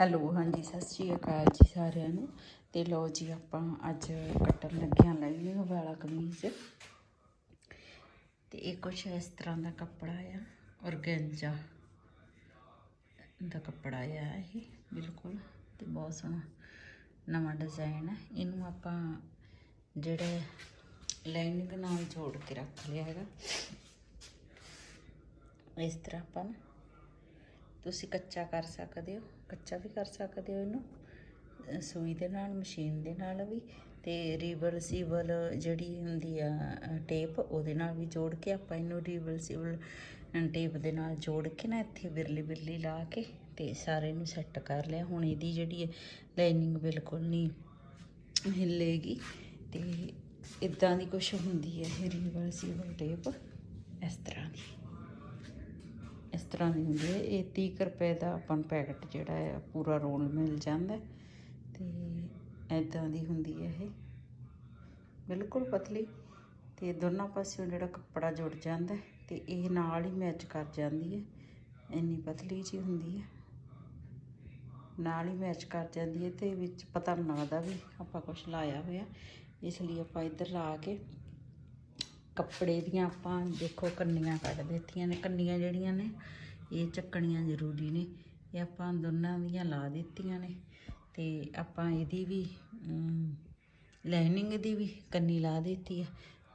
Hello ਹਾਂਜੀ, ਸਤਿ ਸ਼੍ਰੀ ਅਕਾਲ ਜੀ ਸਾਰਿਆਂ ਨੂੰ। ਤੇ ਲਓ ਜੀ, ਆਪਾਂ ਅੱਜ ਕੱਟਣ ਲੱਗੇ ਹਾਂ ਲਾਈਨਿੰਗ ਵਾਲਾ ਕਮੀਜ਼। ਤੇ ਇਹ ਕੁਛ ਇਸ ਤਰ੍ਹਾਂ ਦਾ ਕੱਪੜਾ ਆ, ਔਰਗੈਂਜਾ ਦਾ ਕੱਪੜਾ ਆ ਇਹ, ਬਿਲਕੁਲ। ਤੇ ਬਹੁਤ ਸੋਹਣਾ ਨਵਾਂ ਡਿਜ਼ਾਈਨ ਹੈ ਇਹਨੂੰ ਆਪਾਂ ਜਿਹੜੇ ਲਾਈਨਿੰਗ ਨਾਲ ਜੋੜ ਕੇ ਰੱਖ ਲਿਆ ਹੈਗਾ, ਇਸ ਤਰ੍ਹਾਂ ਆਪਾਂ ਤੁਸੀਂ ਕੱਚਾ ਕਰ ਸਕਦੇ ਹੋ, ਕੱਚਾ ਵੀ ਕਰ ਸਕਦੇ ਹੋ ਇਹਨੂੰ। ਸੂਈ ਦੇ ਨਾਲ, ਮਸ਼ੀਨ ਦੇ ਨਾਲ ਵੀ ਤੇ ਰਿਵਰਸੀਬਲ ਜਿਹੜੀ ਹੁੰਦੀ ਆ ਟੇਪ ਉਹਦੇ ਨਾਲ ਵੀ ਜੋੜ ਕੇ ਆਪਾਂ ਇਹਨੂੰ ਰਿਵਰਸੀਬਲ ਟੇਪ ਦੇ ਨਾਲ ਜੋੜ ਕੇ ਨਾ ਇੱਥੇ ਬਿਰਲੀ ਬਿਰਲੀ ਲਾ ਕੇ ਤੇ ਸਾਰੇ ਨੂੰ ਸੈੱਟ ਕਰ ਲਿਆ। ਹੁਣ ਇਹਦੀ ਜਿਹੜੀ ਲਾਈਨਿੰਗ ਬਿਲਕੁਲ ਨਹੀਂ ਹਿੱਲੇਗੀ ਤੇ ਇਦਾਂ ਦੀ ਕੁਝ ਹੁੰਦੀ ਹੈ ਇਹ ਰਿਵਰਸੀਬਲ ਟੇਪ, ਇਸ ਤਰ੍ਹਾਂ ਦੀ। ਤਰ੍ਹਾਂ ਦੀ ਹੁੰਦੀ ਹੈ। ਇਹ 30 ਕੁ ਰੁਪਏ ਦਾ ਆਪਾਂ ਨੂੰ ਪੈਕਟ ਜਿਹੜਾ ਹੈ, ਪੂਰਾ ਰੋਲ ਮਿਲ ਜਾਂਦਾ ਹੈ। ਤੇ ਐਦਾਂ ਦੀ ਹੁੰਦੀ ਹੈ ਇਹ। ਬਿਲਕੁਲ ਪਤਲੀ। ਤੇ ਦੋਨਾਂ ਪਾਸਿਓਂ ਜਿਹੜਾ ਕੱਪੜਾ ਜੁੜ ਜਾਂਦਾ ਹੈ ਤੇ ਇਹ ਨਾਲ ਹੀ ਮੈਚ ਕਰ ਜਾਂਦੀ ਹੈ। ਇੰਨੀ ਪਤਲੀ ਜੀ ਹੁੰਦੀ ਹੈ। ਨਾਲ ਹੀ ਮੈਚ ਕਰ ਜਾਂਦੀ ਹੈ ਤੇ ਵਿੱਚ ਪਤਾ ਨਹੀਂ ਲੱਗਦਾ ਵੀ ਆਪਾਂ ਕੁਝ ਲਾਇਆ ਹੋਇਆ। ਇਸ ਲਈ ਆਪਾਂ ਇੱਧਰ ਲਾ ਕੇ ਕੱਪੜੇ ਦੀਆਂ ਆਪਾਂ ਦੇਖੋ ਕੰਨੀਆਂ ਕੱਢ ਦਿੱਤੀਆਂ ਨੇ। ਕੰਨੀਆਂ ਜਿਹੜੀਆਂ ਨੇ ਇਹ ਚੱਕਣੀਆਂ ਜ਼ਰੂਰੀ ਨੇ। ਇਹ ਆਪਾਂ ਦੋਨਾਂ ਦੀਆਂ ਲਾ ਦਿੱਤੀਆਂ ਨੇ ਤੇ ਆਪਾਂ ਇਹਦੀ ਵੀ ਲਾਈਨਿੰਗ ਦੀ ਵੀ ਕੰਨੀ ਲਾ ਦਿੱਤੀ ਆ।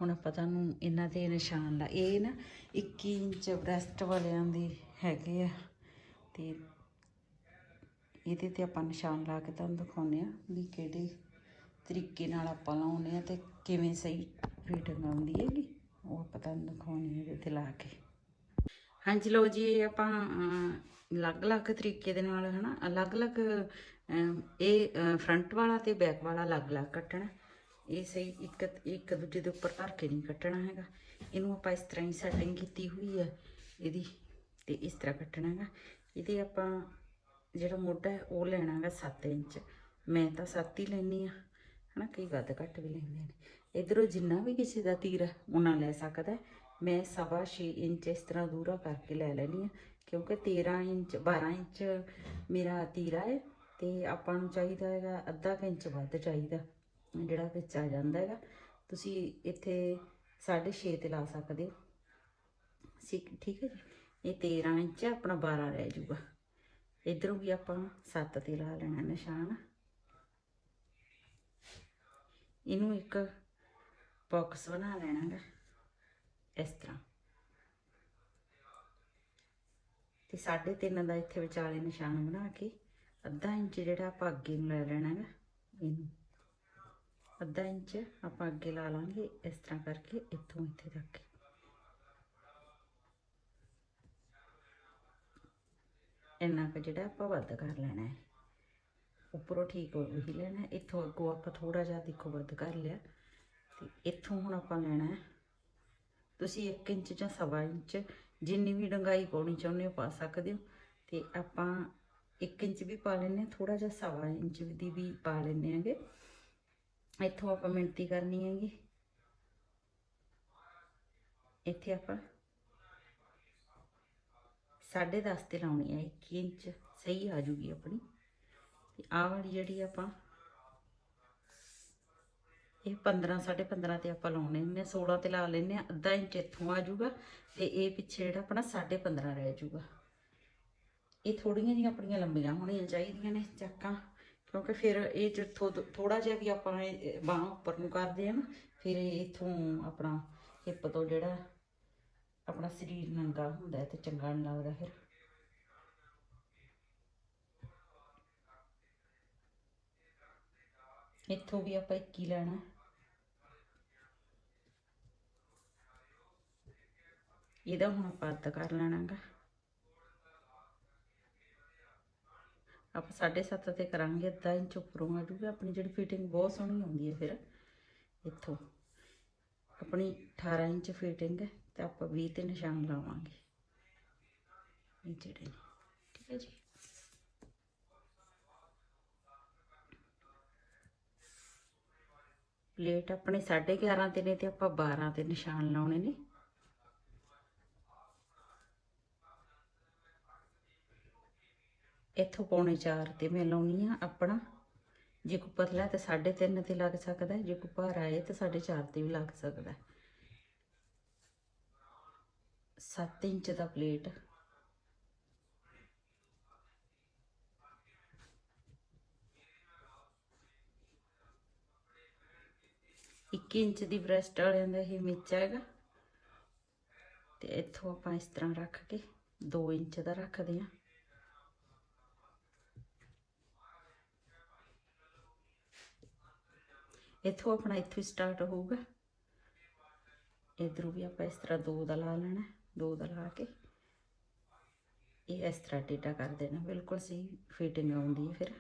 ਹੁਣ ਆਪਾਂ ਤੁਹਾਨੂੰ ਇਹਨਾਂ 'ਤੇ ਨਿਸ਼ਾਨ ਲਾ, ਇਹ ਨਾ 21 ਇੰਚ ਬ੍ਰੈਸਟ ਵਾਲਿਆਂ ਦੀ ਹੈਗੇ ਆ ਤੇ ਇਹਦੇ ਤੇ ਆਪਾਂ ਨਿਸ਼ਾਨ ਲਾ ਕੇ ਤੁਹਾਨੂੰ ਦਿਖਾਉਂਦੇ ਆ ਵੀ ਕਿਹੜੇ ਤਰੀਕੇ ਨਾਲ ਆਪਾਂ ਲਾਉਨੇ ਆ ਤੇ ਕਿਵੇਂ ਸਹੀ ਫਿਟਿੰਗ ਆਉਂਦੀ ਹੈਗੀ, ਉਹ ਆਪਾਂ ਤੁਹਾਨੂੰ ਦਿਖਾਉਣੀ ਹੈ ਇਹਦੇ ਤੇ ਲਾ ਕੇ। ਹਾਂਜੀ ਲਓ ਜੀ, ਇਹ ਆਪਾਂ ਅਲੱਗ-ਅਲੱਗ ਤਰੀਕੇ ਦੇ ਨਾਲ ਹਨਾ, ਅਲੱਗ-ਅਲੱਗ ਇਹ ਫਰੰਟ ਵਾਲਾ ਤੇ ਬੈਕ ਵਾਲਾ ਅਲੱਗ-ਅਲੱਗ ਕੱਟਣਾ। ਇਹ ਸਹੀ ਇੱਕ ਇੱਕ ਦੂਜੇ ਦੇ ਉੱਪਰ ਧਰ ਕੇ ਨਹੀਂ ਕੱਟਣਾ ਹੈਗਾ। ਇਹਨੂੰ ਆਪਾਂ ਇਸ ਤਰ੍ਹਾਂ ਹੀ ਸੈਟਿੰਗ ਕੀਤੀ ਹੋਈ ਹੈ ਇਹਦੀ, ਤੇ ਇਸ ਤਰ੍ਹਾਂ ਕੱਟਣਾ ਹੈਗਾ। ਇਹਦੇ ਆਪਾਂ ਜਿਹੜਾ ਮੋਢਾ ਹੈ, ਉਹ ਲੈਣਾ ਹੈਗਾ 7 ਇੰਚ। ਮੈਂ ਤਾਂ 7 ਹੀ ਲੈਣੀ ਆ ਹਨਾ, ਕਈ ਵੱਧ ਘੱਟ ਵੀ ਲੈਂਦੇ ਨੇ। ਇਧਰੋਂ ਜਿੰਨਾ ਵੀ ਕਿਸੇ ਦਾ ਤੀਰ ਹੈ ਉਹਨਾਂ ਲੈ ਸਕਦਾ ਹੈ। ਮੈਂ ਸਵਾ 6 ਇੰਚ ਇਸ ਤਰ੍ਹਾਂ ਦੂਰਾ ਕਰਕੇ ਲੈ ਲੈਣੀ ਆ ਕਿਉਂਕਿ 13 ਇੰਚ 12 ਇੰਚ ਮੇਰਾ ਤੀਰਾ ਹੈ ਤੇ ਆਪਾਂ ਨੂੰ ਚਾਹੀਦਾ ਹੈਗਾ ਅੱਧਾ ਕੁ ਇੰਚ ਵੱਧ ਚਾਹੀਦਾ ਜਿਹੜਾ ਵਿੱਚ ਆ ਜਾਂਦਾ ਹੈਗਾ। ਤੁਸੀਂ ਇੱਥੇ 6.5 ਤੇ ਲਾ ਸਕਦੇ ਹੋ। ਸਿੱਖ ਠੀਕ ਹੈ ਜੀ? ਇਹ 13 ਇੰਚ ਹੈ, ਆਪਣਾ 12 ਰਹਿ ਜਾਊਗਾ। ਇਧਰੋਂ ਵੀ ਆਪਾਂ 7 ਤੇ ਲਾ ਲੈਣਾ ਨਿਸ਼ਾਨ। ਇਹਨੂੰ ਇੱਕ ਬਾਕਸ ਬਣਾ ਲੈਣਾ ਹੈ ਇਸ ਤਰ੍ਹਾਂ। ਤੇ 3.5 ਦਾ ਇੱਥੇ ਵਿਚਾਲੇ ਨਿਸ਼ਾਨ ਬਣਾ ਕੇ ਅੱਧਾ ਇੰਚ ਜਿਹੜਾ ਆਪਾਂ ਅੱਗੇ ਨੂੰ ਲੈ ਲੈਣਾ ਹੈ ਇਹਨੂੰ। ਅੱਧਾ ਇੰਚ ਆਪਾਂ ਅੱਗੇ ਲਾ ਲਾਂਗੇ, ਇਸ ਤਰ੍ਹਾਂ ਕਰਕੇ ਇੱਥੋਂ ਇੱਥੇ ਤੱਕ ਇੰਨਾ ਕੁ ਜਿਹੜਾ ਆਪਾਂ ਵੱਧ ਕਰ ਲੈਣਾ ਹੈ। ਉੱਪਰੋਂ ਠੀਕ ਉਹੀ ਲੈਣਾ ਇੱਥੋਂ ਅੱਗੋਂ ਆਪਾਂ ਥੋੜਾ ਜਿਹਾ ਦੇਖੋ ਵੱਧ ਕਰ ਲਿਆ। ਤੇ ਇੱਥੋਂ ਹੁਣ ਆਪਾਂ ਲੈਣਾ ਹੈ ਤੁਸੀਂ 1 ਇੰਚ ਜਾਂ ਸਵਾ ਇੰਚ ਜਿੰਨੀ ਵੀ ਡੰਗਾਈ ਪਾਉਣੀ ਚਾਹੁੰਦੇ ਹੋ ਪਾ ਸਕਦੇ ਹੋ ਤੇ ਆਪਾਂ 1 ਇੰਚ ਵੀ ਪਾ ਲੈਂਦੇ ਹਾਂ ਥੋੜਾ ਜਿਹਾ ਸਵਾ ਇੰਚ ਦੀ ਵੀ ਪਾ ਲੈਂਦੇ ਆਂਗੇ ਇੱਥੋਂ ਆਪਾਂ ਮਿਣਤੀ ਕਰਨੀ ਹੈਗੀ। ਇੱਥੇ ਆਪਾਂ ਸਾਢੇ ਦਸ ਤੇ ਲਾਉਣੀ ਹੈ 1 ਇੰਚ। ਸਹੀ ਆ ਜੂਗੀ ਆਪਣੀ। ਤੇ ਆਹ ਵਾਲੀ ਜਿਹੜੀ ਆਪਾਂ ਇਹ 15 15.5 ਤੇ ਆਪਾਂ ਲਾਉਣੇ ਨੇ 16 ਤੇ ਲਾ ਲੈਨੇ ਆ ਅੱਧਾ ਇੰਚ ਇੱਥੋਂ ਆ ਜਾਊਗਾ ਤੇ ਇਹ ਪਿੱਛੇ ਜਿਹੜਾ ਆਪਣਾ 15.5 ਰਹਿ ਜਾਊਗਾ। ਇਹ ਥੋੜੀਆਂ ਜਿਹੀਆਂ ਆਪਣੀਆਂ ਲੰਬੀਆਂ ਹੋਣੀਆਂ ਚਾਹੀਦੀਆਂ ਨੇ ਚੱਕਾਂ, ਕਿਉਂਕਿ ਫਿਰ ਇਹ ਜਿੱਥੋਂ ਥੋੜਾ ਜਿਹਾ ਵੀ ਆਪਾਂ ਬਾਹ ਉੱਪਰ ਨੂੰ ਕਰਦੇ ਆ ਨਾ, ਫਿਰ ਇਹ ਇੱਥੋਂ ਆਪਣਾ ਹਿੱਪ ਤੋਂ ਜਿਹੜਾ ਆਪਣਾ ਸਰੀਰ ਨੰਗਾ ਹੁੰਦਾ ਹੈ ਤੇ ਚੰਗਾ ਨਹੀਂ ਲੱਗਦਾ ਫਿਰ। ਇੱਥੋਂ ਵੀ ਆਪਾਂ 21 ਲੈਣਾ। ਇਹਦਾ ਹੁਣ ਆਪਾਂ ਅੱਧ ਕਰ ਲੈਣਾਗਾ। ਆਪਾਂ 7.5 ਤੇ ਕਰਾਂਗੇ ਅੱਧਾ ਇੰਚ ਉੱਪਰੋਂ ਆ ਜੂਗਾ ਆਪਣੀ ਜਿਹੜੀ ਫਿਟਿੰਗ ਬਹੁਤ ਸੋਹਣੀ ਆਉਂਦੀ ਹੈ ਫਿਰ, ਇੱਥੋਂ। ਆਪਣੀ 18 ਇੰਚ ਫਿਟਿੰਗ ਹੈ ਤੇ ਆਪਾਂ 20 ਤੇ ਨਿਸ਼ਾਨ ਲਾਵਾਂਗੇ। ਇਹ ਜਿਹੜੇ ਨੇ, ਠੀਕ ਹੈ ਜੀ? ਪਲੇਟ ਆਪਣੇ 11.5 ਤੇ ਨੇ ਤੇ ਆਪਾਂ 12 ਤੇ ਨਿਸ਼ਾਨ ਲਾਉਣੇ ਨੇ। ਇੱਥੋਂ ਪੌਣੇ 4 ਤੇ ਮੈਂ ਲਾਉਣੀ ਆ ਆਪਣਾ। ਜੇ ਕੋ ਪਤਲਾ ਤੇ 3.5 ਤੇ ਲੱਗ ਸਕਦਾ ਹੈ, ਜੇ ਕੋ ਭਾਰਾ ਹੈ ਤੇ 4.5 ਤੇ ਵੀ ਲੱਗ ਸਕਦਾ 7 ਇੰਚ ਦਾ ਪਲੇਟ। ਇੱਕ ਇੰਚ ਦੀ ਬ੍ਰੈਸਟ ਵਾਲਿਆਂ ਦਾ ਇਹ ਮੇਚਾ ਹੈਗਾ। ਤੇ ਇੱਥੋਂ ਆਪਾਂ ਇਸ ਤਰ੍ਹਾਂ ਰੱਖ ਕੇ 2 ਇੰਚ ਦਾ ਰੱਖਦੇ ਹਾਂ। ਇੱਥੋਂ ਆਪਣਾ ਇੱਥੋਂ ਸਟਾਰਟ ਹੋਊਗਾ। ਇਧਰੋਂ ਵੀ ਆਪਾਂ ਇਸ ਤਰ੍ਹਾਂ ਦੋ ਦਾ ਲਾ ਲੈਣਾ, ਦੋ ਦਾ ਲਾ ਕੇ। ਇਹ ਇਸ ਤਰ੍ਹਾਂ ਟੇਢਾ ਕਰ ਦੇਣਾ, ਬਿਲਕੁਲ ਸਹੀ ਫਿਟਿੰਗ ਆਉਂਦੀ ਹੈ ਫਿਰ।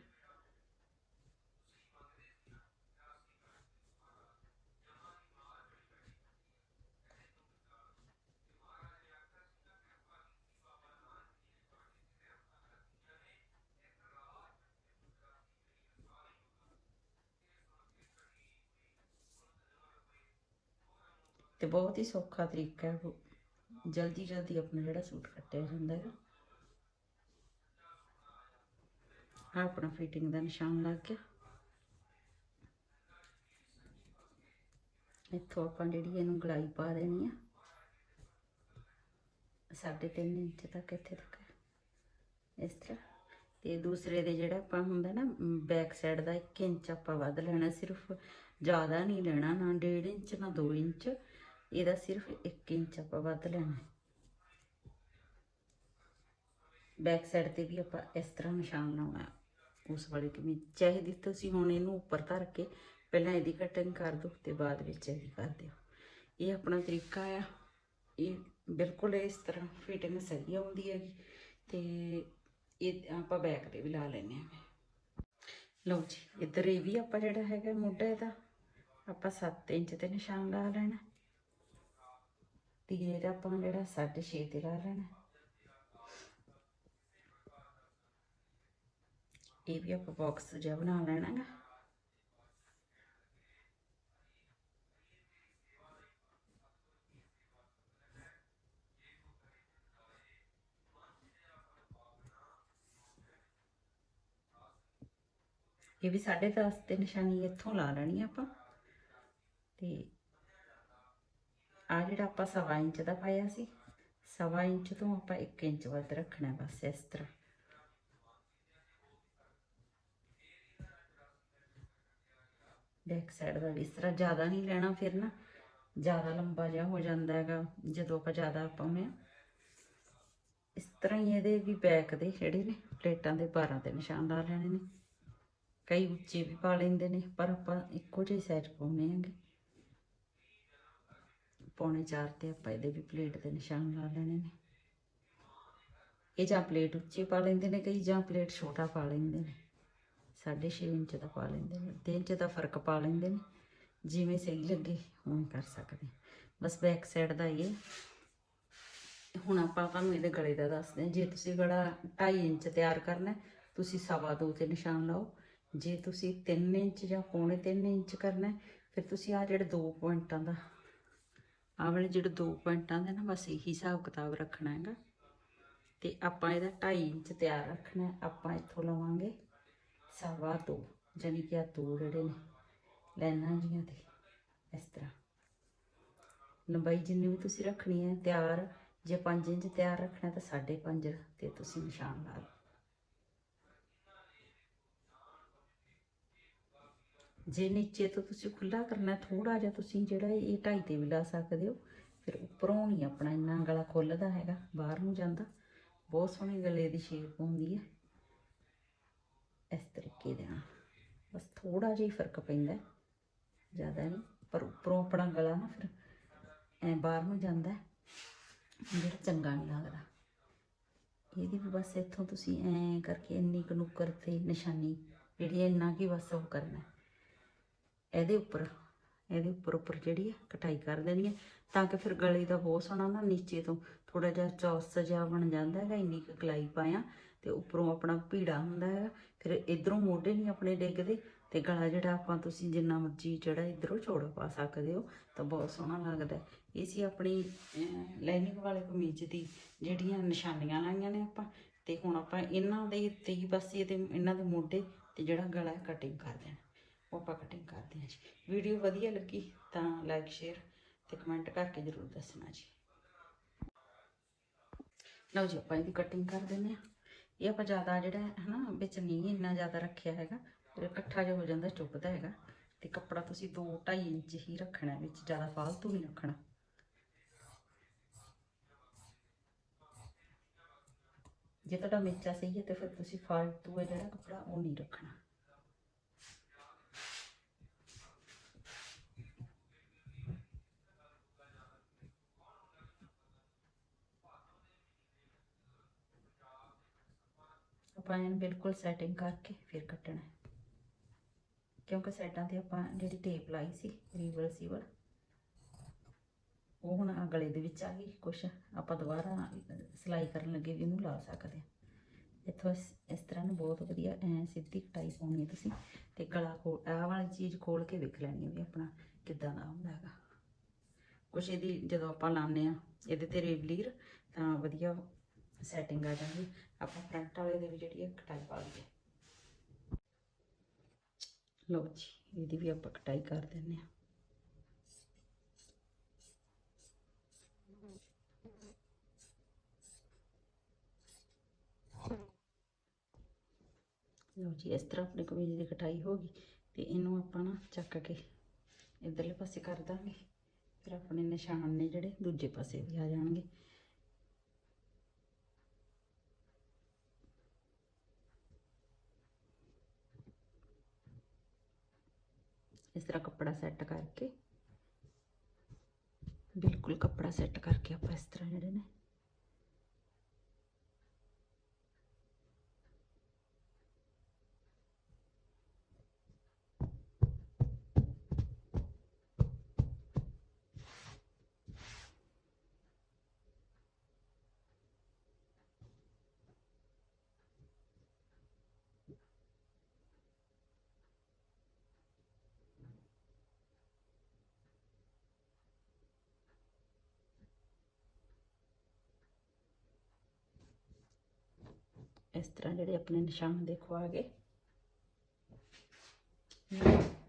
ਤੇ ਬਹੁਤ ਹੀ ਸੌਖਾ ਤਰੀਕਾ ਹੈ ਜਲਦੀ ਜਲਦੀ ਆਪਣਾ ਜਿਹੜਾ ਸੂਟ ਕੱਟਿਆ ਜਾਂਦਾ ਹੈ ਆਹ ਆਪਣਾ ਫਿਟਿੰਗ ਦਾ ਨਿਸ਼ਾਨ ਲੱਗ ਗਿਆ। ਇੱਥੋਂ ਆਪਾਂ ਜਿਹੜੀ ਇਹਨੂੰ ਗਲਾਈ ਪਾ ਦੇਣੀ ਆ। ਸਾਢੇ ਤਿੰਨ ਇੰਚ ਤੱਕ ਇੱਥੇ ਤੱਕ। ਇਸ ਤਰ੍ਹਾਂ। ਤੇ ਦੂਸਰੇ ਦੇ ਜਿਹੜਾ ਆਪਾਂ ਹੁੰਦਾ ਨਾ ਬੈਕ ਸਾਈਡ ਦਾ 1 ਇੰਚ ਆਪਾਂ ਵੱਧ ਲੈਣਾ ਸਿਰਫ। ਜ਼ਿਆਦਾ ਨਹੀਂ ਲੈਣਾ, ਨਾ 1.5 ਇੰਚ, ਨਾ 2 ਇੰਚ। ਇਹਦਾ ਸਿਰਫ 1 ਇੰਚ ਆਪਾਂ ਵੱਧ ਲੈਣਾ। ਬੈਕ ਸਾਈਡ ਤੇ ਵੀ ਆਪਾਂ ਇਸ ਤਰ੍ਹਾਂ ਨਿਸ਼ਾਨ ਲਾਉਣਾ ਉਸ ਵਾਲੇ ਕਮੀਜ਼ ਚਾਹੀਦੀ ਤੁਸੀਂ ਹੁਣ ਇਹਨੂੰ ਉੱਪਰ ਧਰ ਕੇ ਪਹਿਲਾਂ ਇਹਦੀ ਕਟਿੰਗ ਕਰ ਦਿਓ ਤੇ ਬਾਅਦ ਵਿੱਚ ਇਹਦੀ ਕਰ ਦਿਓ। ਇਹ ਆਪਣਾ ਤਰੀਕਾ ਆ। ਇਹ ਬਿਲਕੁਲ ਇਸ ਤਰ੍ਹਾਂ ਫਿਟਿੰਗ ਸਹੀ ਆਉਂਦੀ ਹੈਗੀ ਤੇ ਇਹ ਆਪਾਂ ਬੈਕ ਤੇ ਵੀ ਲਾ ਲੈਨੇ ਆ ਲਓ ਜੀ, ਇੱਧਰ ਇਹ ਵੀ ਆਪਾਂ ਜਿਹੜਾ ਹੈਗਾ ਮੋਢਾ ਇਹਦਾ, ਆਪਾਂ 7 ਇੰਚ ਤੇ ਨਿਸ਼ਾਨ ਲਾ ਲੈਣਾ। ਤੀਰੇ ਦਾ ਆਪਾਂ ਜਿਹੜਾ 6.5 ਤੇ ਲਾ ਲੈਣਾ। ਇਹ ਵੀ ਆਪਾਂ ਬਾਕਸ ਜਿਹਾ ਬਣਾ ਲੈਣਾ ਗਾ ਇਹ ਵੀ 10.5 ਤੇ ਨਿਸ਼ਾਨੀ ਇੱਥੋਂ ਲਾ ਲੈਣੀ ਆ ਆਪਾਂ। ਤੇ ਆ ਜਿਹੜਾ ਆਪਾਂ ਸਵਾ ਇੰਚ ਦਾ ਪਾਇਆ ਸੀ, ਸਵਾ ਇੰਚ ਤੋਂ ਆਪਾਂ 1 ਇੰਚ ਵੱਧ ਰੱਖਣਾ ਬਸ ਇਸ ਤਰ੍ਹਾਂ। ਬੈਕ ਸਾਈਡ ਦਾ ਵੀ ਇਸ ਤਰ੍ਹਾਂ ਜ਼ਿਆਦਾ ਨਹੀਂ ਲੈਣਾ ਫਿਰ ਨਾ ਜ਼ਿਆਦਾ ਲੰਬਾ ਜਿਹਾ ਹੋ ਜਾਂਦਾ ਹੈਗਾ, ਜਦੋਂ ਆਪਾਂ ਜ਼ਿਆਦਾ ਪਾਉਂਦੇ ਹਾਂ। ਇਸ ਤਰ੍ਹਾਂ ਹੀ ਇਹਦੇ ਵੀ ਬੈਕ ਦੇ ਜਿਹੜੇ ਨੇ, ਪਲੇਟਾਂ ਦੇ 12 ਦੇ ਨਿਸ਼ਾਨ ਲਾ ਲੈਣੇ ਨੇ। ਕਈ ਉੱਚੇ ਵੀ ਪਾ ਲੈਂਦੇ ਨੇ, ਪਰ ਆਪਾਂ ਇੱਕੋ ਜਿਹੇ ਸਾਈਜ਼ ਪਾਉਨੇ ਆਂਗੇ ਪੌਣੇ 4 ਤੇ ਆਪਾਂ ਇਹਦੇ ਵੀ ਪਲੇਟ ਦੇ ਨਿਸ਼ਾਨ ਲਾ ਲੈਣੇ ਨੇ। ਇਹ ਜਾਂ ਪਲੇਟ ਉੱਚੀ ਪਾ ਲੈਂਦੇ ਨੇ ਕਈ ਜਾਂ ਪਲੇਟ ਛੋਟਾ ਪਾ ਲੈਂਦੇ ਨੇ। 6.5 ਇੰਚ ਦਾ ਪਾ ਲੈਂਦੇ ਨੇ 3 ਇੰਚ ਦਾ ਫ਼ਰਕ ਪਾ ਲੈਂਦੇ ਨੇ। ਜਿਵੇਂ ਸਹੀ ਲੱਗੇ, ਉਵੇਂ ਕਰ ਸਕਦੇ। ਬਸ ਬੈਕ ਸਾਈਡ ਦਾ ਇਹ। ਹੁਣ ਆਪਾਂ ਤੁਹਾਨੂੰ ਇਹਦੇ ਗਲੇ ਦਾ ਦੱਸਦੇ ਹਾਂ। ਜੇ ਤੁਸੀਂ ਗਲਾ 2.5 ਇੰਚ ਤਿਆਰ ਕਰਨਾ ਤੁਸੀਂ ਸਵਾ ਦੋ ਤੇ ਨਿਸ਼ਾਨ ਲਾਓ। ਜੇ ਤੁਸੀਂ 3 ਇੰਚ ਜਾਂ ਪੌਣੇ 3 ਇੰਚ ਕਰਨਾ ਫਿਰ ਤੁਸੀਂ ਆ ਜਿਹੜੇ ਦੋ ਪੁਆਇੰਟਾਂ ਦਾ ਆਹ ਵਾਲੇ ਜਿਹੜੇ ਦੋ ਪੁਆਇੰਟਾਂ ਦੇ ਨਾ, ਬਸ ਇਹੀ ਹਿਸਾਬ ਕਿਤਾਬ ਰੱਖਣਾ ਹੈਗਾ। ਤੇ ਆਪਾਂ ਇਹਦਾ 2.5 ਇੰਚ ਤਿਆਰ ਰੱਖਣਾ ਆਪਾਂ ਇੱਥੋਂ ਲਵਾਂਗੇ ਸਵਾ ਦੋ ਜਾਨੀ ਕਿ ਆ ਦੋ ਜਿਹੜੇ ਨੇ ਲੈਣਾ ਜੀਆਂ ਤੇ ਇਸ ਤਰ੍ਹਾਂ। ਲੰਬਾਈ ਜਿੰਨੀ ਵੀ ਤੁਸੀਂ ਰੱਖਣੀ ਹੈ ਤਿਆਰ, ਜੇ 5 ਇੰਚ ਤਿਆਰ ਰੱਖਣਾ ਤਾਂ 5.5 ਤੇ ਤੁਸੀਂ ਨਿਸ਼ਾਨ ਲਾ ਦਿਓ। ਜੇ ਨੀਚੇ ਤੋਂ ਤੁਸੀਂ ਖੁੱਲਾ ਕਰਨਾ ਥੋੜਾ ਜਿਹਾ ਤੁਸੀਂ ਜਿਹੜਾ ਇਹ ਢਾਈ ਤੇ ਵੀ ਲਾ ਸਕਦੇ ਹੋ, ਫਿਰ ਉੱਪਰੋਂ ਨਹੀਂ ਆਪਣਾ ਇੰਨਾ ਗਲਾ ਖੁੱਲਦਾ ਹੈਗਾ, ਬਾਹਰ ਨੂੰ ਜਾਂਦਾ। ਬਹੁਤ ਸੋਹਣੀ ਗਲੇ ਦੀ ਸ਼ੇਪ ਹੁੰਦੀ ਹੈ ਇਸ ਤਰੀਕੇ ਦੇ ਨਾਲ। ਬਸ ਥੋੜਾ ਜਿਹਾ ਹੀ ਫ਼ਰਕ ਪੈਂਦਾ ਜ਼ਿਆਦਾ ਨਹੀਂ, ਪਰ ਉੱਪਰੋਂ ਆਪਣਾ ਗਲਾ ਨਾ ਫਿਰ ਐ ਬਾਹਰ ਨੂੰ ਜਾਂਦਾ ਜਿਹੜਾ ਚੰਗਾ ਨਹੀਂ ਲੱਗਦਾ। ਇਹਦੀ ਵੀ ਬਸ ਇੱਥੋਂ ਤੁਸੀਂ ਐ ਕਰਕੇ ਇੰਨੀ ਕੁ ਨੁੱਕਰ ਤੇ ਨਿਸ਼ਾਨੀ ਜਿਹੜੀ ਇੰਨਾ ਕੀ ਬਸ ਉਹ ਕਰਨਾ ਇਹਦੇ ਉੱਪਰ ਇਹਦੇ ਉੱਪਰ ਉੱਪਰ ਜਿਹੜੀ ਹੈ ਕਟਾਈ ਕਰ ਦੇਣੀ ਹੈ ਤਾਂ ਕਿ ਫਿਰ ਗਲੇ ਦਾ ਬਹੁਤ ਸੋਹਣਾ ਨਾ ਨੀਚੇ ਤੋਂ ਥੋੜਾ ਜਿਹਾ ਚੌਸ ਜਿਹਾ ਬਣ ਜਾਂਦਾ ਹੈਗਾ, ਇੰਨੀ ਕੁ ਗਲਾਈ ਪਾਇਆ, ਤੇ ਉੱਪਰੋਂ ਆਪਣਾ ਭੀੜਾ ਹੁੰਦਾ ਹੈਗਾ, ਫਿਰ ਇਧਰੋਂ ਮੋਢੇ ਨਹੀਂ ਆਪਣੇ ਡਿੱਗਦੇ, ਤੇ ਗਲਾ ਜਿਹੜਾ ਆਪਾਂ ਤੁਸੀਂ ਜਿੰਨਾ ਮਰਜ਼ੀ ਜਿਹੜਾ ਇਧਰੋਂ ਛੋੜਾ ਪਾ ਸਕਦੇ ਹੋ, ਤਾਂ ਬਹੁਤ ਸੋਹਣਾ ਲੱਗਦਾ ਇਹ ਸੀ ਆਪਣੀ ਲਾਈਨਿੰਗ ਵਾਲੇ ਕਮੀਜ਼ ਦੀ ਜਿਹੜੀਆਂ ਨਿਸ਼ਾਨੀਆਂ ਲਾਈਆਂ ਨੇ ਆਪਾਂ, ਤੇ ਹੁਣ ਆਪਾਂ ਇਹਨਾਂ ਦੇ ਉੱਤੇ ਹੀ ਬਸ ਇਹਦੇ, ਇਹਨਾਂ ਦੇ ਮੋਢੇ ਤੇ ਜਿਹੜਾ ਗਲਾ ਕਟਿੰਗ ਕਰ ਦੇਣਾ। ਉਹ ਆਪਾਂ ਕਟਿੰਗ ਕਰਦੇ ਹਾਂ ਜੀ। ਵੀਡੀਓ ਵਧੀਆ ਲੱਗੀ ਤਾਂ ਲਾਈਕ ਸ਼ੇਅਰ ਤੇ ਕਮੈਂਟ ਕਰਕੇ ਜ਼ਰੂਰ ਦੱਸਣਾ ਜੀ। ਲਓ ਜੀ, ਆਪਾਂ ਇਹਦੀ ਕਟਿੰਗ ਕਰ ਦਿੰਦੇ ਆ ਇਹ ਆਪਾਂ ਜ਼ਿਆਦਾ ਜਿਹੜਾ ਹੈ ਨਾ, ਵਿੱਚ ਨਹੀਂ ਇੰਨਾ ਜ਼ਿਆਦਾ ਰੱਖਿਆ ਹੈਗਾ। ਫਿਰ ਇਕੱਠਾ ਜਿਹਾ ਹੋ ਜਾਂਦਾ, ਚੁੱਭਦਾ ਹੈਗਾ। ਤੇ ਕੱਪੜਾ ਤੁਸੀਂ 2 2.5 ਇੰਚ ਹੀ ਰੱਖਣਾ ਵਿੱਚ, ਜ਼ਿਆਦਾ ਫਾਲਤੂ ਨਹੀਂ ਰੱਖਣਾ। ਜੇ ਤੁਹਾਡਾ ਮੇਚਾ ਸਹੀ ਹੈ ਤੇ ਫਿਰ ਤੁਸੀਂ ਫਾਲਤੂ ਹੈ ਜਿਹੜਾ ਕੱਪੜਾ ਉਹ ਨਹੀਂ ਰੱਖਣਾ। ਆਪਾਂ ਇਹਨੂੰ ਬਿਲਕੁਲ ਸੈਟਿੰਗ ਕਰਕੇ ਫਿਰ ਕੱਟਣਾ ਹੈ। ਕਿਉਂਕਿ ਸਾਈਡਾਂ ਤੇ ਆਪਾਂ ਜਿਹੜੀ ਟੇਪ ਲਾਈ ਸੀ ਰਿਵਰਸੀਬਲ ਉਹ ਹੁਣ ਆਹ ਗਲੇ ਦੇ ਵਿੱਚ ਆ ਗਈ। ਕੁਛ ਆਪਾਂ ਦੁਬਾਰਾ ਸਿਲਾਈ ਕਰਨ ਲੱਗੇ ਵੀ ਇਹਨੂੰ ਲਾ ਸਕਦੇ ਹਾਂ। ਇੱਥੋਂ ਇਸ ਇਸ ਤਰ੍ਹਾਂ ਨੂੰ ਬਹੁਤ ਵਧੀਆ ਐ ਸਿੱਧੀ ਕਟਾਈ ਪਾਉਣੀ ਹੈ ਤੁਸੀਂ ਤੇ ਗਲਾ ਖੋਲ, ਆਹ ਵਾਲੀ ਚੀਜ਼ ਖੋਲ ਕੇ ਵੇਖ ਲੈਣੀ ਵੀ ਆਪਣਾ ਕਿੱਦਾਂ ਦਾ ਹੁੰਦਾ ਹੈਗਾ। ਕੁਛ ਇਹਦੀ ਜਦੋਂ ਆਪਾਂ ਲਾਉਂਦੇ ਆ ਇਹਦੇ ਤੇ ਰੇਵਲੀਰ, ਤਾਂ ਵਧੀਆ ਸੈਟਿੰਗ ਆ ਜਾਂਦੀ। ਆਪਾਂ ਫਰੰਟ ਵਾਲੇ ਦੇ ਵੀ ਜਿਹੜੀ ਹੈ ਕਟਾਈ ਪਾ ਲਈਏ ਲਓ ਜੀ, ਇਹਦੀ ਵੀ ਆਪਾਂ ਕਟਾਈ ਕਰ ਦਿੰਦੇ ਆ ਲਓ ਜੀ, ਇਸ ਤਰ੍ਹਾਂ ਆਪਣੇ ਕਮੀਜ਼ ਦੀ ਕਟਾਈ ਹੋ ਗਈ ਤੇ ਇਹਨੂੰ ਆਪਾਂ ਨਾ ਚੱਕ ਕੇ ਇਧਰਲੇ ਪਾਸੇ ਕਰ ਦਾਂਗੇ। ਫਿਰ ਆਪਣੇ ਨਿਸ਼ਾਨ ਨੇ ਜਿਹੜੇ ਦੂਜੇ ਪਾਸੇ ਵੀ ਆ ਜਾਣਗੇ। ਇਸ ਤਰ੍ਹਾਂ ਕੱਪੜਾ ਸੈੱਟ ਕਰਕੇ ਬਿਲਕੁਲ ਕੱਪੜਾ ਸੈੱਟ ਕਰਕੇ ਆਪਾਂ ਇਸ ਤਰ੍ਹਾਂ ਜਿਹੜੇ ਨੇ ਇਸ ਤਰ੍ਹਾਂ ਜਿਹੜੇ ਆਪਣੇ ਨਿਸ਼ਾਨ ਦੇਖੋ ਆ ਗਏ।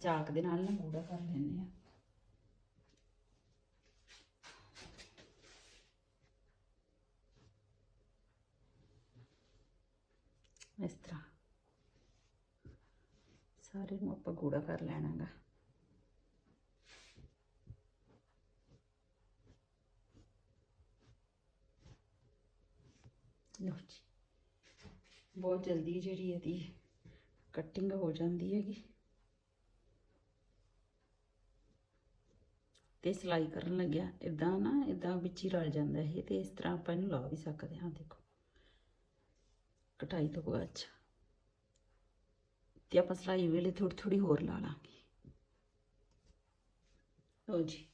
ਚਾਕ ਦੇ ਨਾਲ ਨਾ ਗੂੜਾ ਕਰ ਲੈਂਦੇ ਆ ਇਸ ਤਰ੍ਹਾਂ। ਸਾਰੇ ਨੂੰ ਆਪਾਂ ਗੂੜਾ ਕਰ ਲੈਣਾਗਾ। ਲਓ ਜੀ। ਬਹੁਤ ਜਲਦੀ ਜਿਹੜੀ ਇਹਦੀ ਕਟਿੰਗ ਹੋ ਜਾਂਦੀ ਹੈਗੀ। ਤੇ ਸਿਲਾਈ ਕਰਨ ਲੱਗਿਆ। ਇਦਾਂ ਨਾ ਇਦਾਂ ਵਿੱਚ ਹੀ ਰਲ ਜਾਂਦਾ ਇਹ ਤੇ ਇਸ ਤਰ੍ਹਾਂ ਆਪਾਂ ਇਹਨੂੰ ਲਾ ਵੀ ਸਕਦੇ ਹਾਂ, ਦੇਖੋ। ਕਟਾਈ ਤੋਂ ਬਾਅਦ 'ਚ। ਤੇ ਆਪਾਂ ਸਿਲਾਈ ਵੇਲੇ ਥੋੜੀ ਥੋੜੀ ਹੋਰ ਲਾ ਲਾਂਗੇ। ਲਓ ਜੀ।